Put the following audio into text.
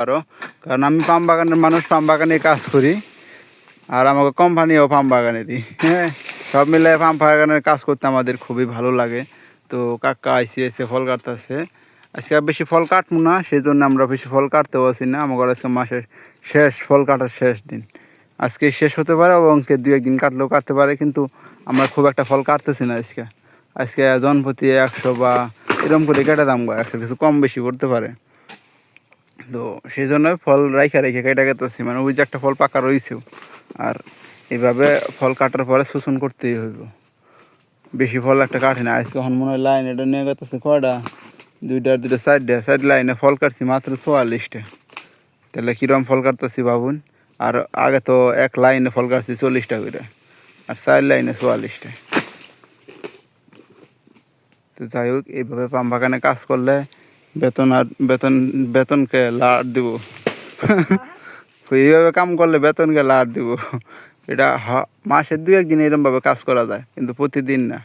পারো। কারণ আমি পাম বাগানের মানুষ, পাম বাগানে কাজ করি। আর আমাকে কোম্পানিও পাম বাগানেরই হ্যাঁ সব মিলে পাম বাগানের কাজ করতে আমাদের খুবই ভালো লাগে। তো কাকা আইসি এসে ফল কাটতেছে। আজকে বেশি ফল কাটবো না সেই জন্য আমরা বেশি ফল কাটতে পারছি না। আমার আজকে মাসের শেষ, ফল কাটার শেষ দিন। আজকে শেষ হতে পারে এবং কে দু একদিন কাটলেও কাটতে পারে, কিন্তু আমরা খুব একটা ফল কাটতেছি না আজকে। আজকে জনপ্রতি একশো বা এরকম করে কেটে দাম একশো কিছু কম বেশি করতে পারে। তো সেই জন্য ফল রাইখা রেখে কেটে কেটেছি মানে ওই যে একটা ফল পাকা রয়েছেও আর এইভাবে ফল কাটার পরে শোষণ করতেই হইব। বেশি ফল একটা কাটে না। আজকে এখন মনে হয় লাইন এটা নিয়ে গেছে কয়টা? দুইটা দুইটা সাইডে সাইড লাইনে ফল কাটছি মাত্র চুয়াল্লিশটা। তাহলে কীরকম ফল কাটতেছি ভাবুন? আর আগে তো এক লাইনে ফল কাটছি চল্লিশটা করে। আর চার লাইনে চুয়াল্লিশটা। তো যাই হোক, এইভাবে পাম বাগানে কাজ করলে বেতন আর বেতন, বেতনকে লাট দিব। এইভাবে কাম করলে বেতনকে লাট দিব। এটা মাসে দু একদিন এরমভাবে কাজ করা যায়, কিন্তু প্রতিদিন না।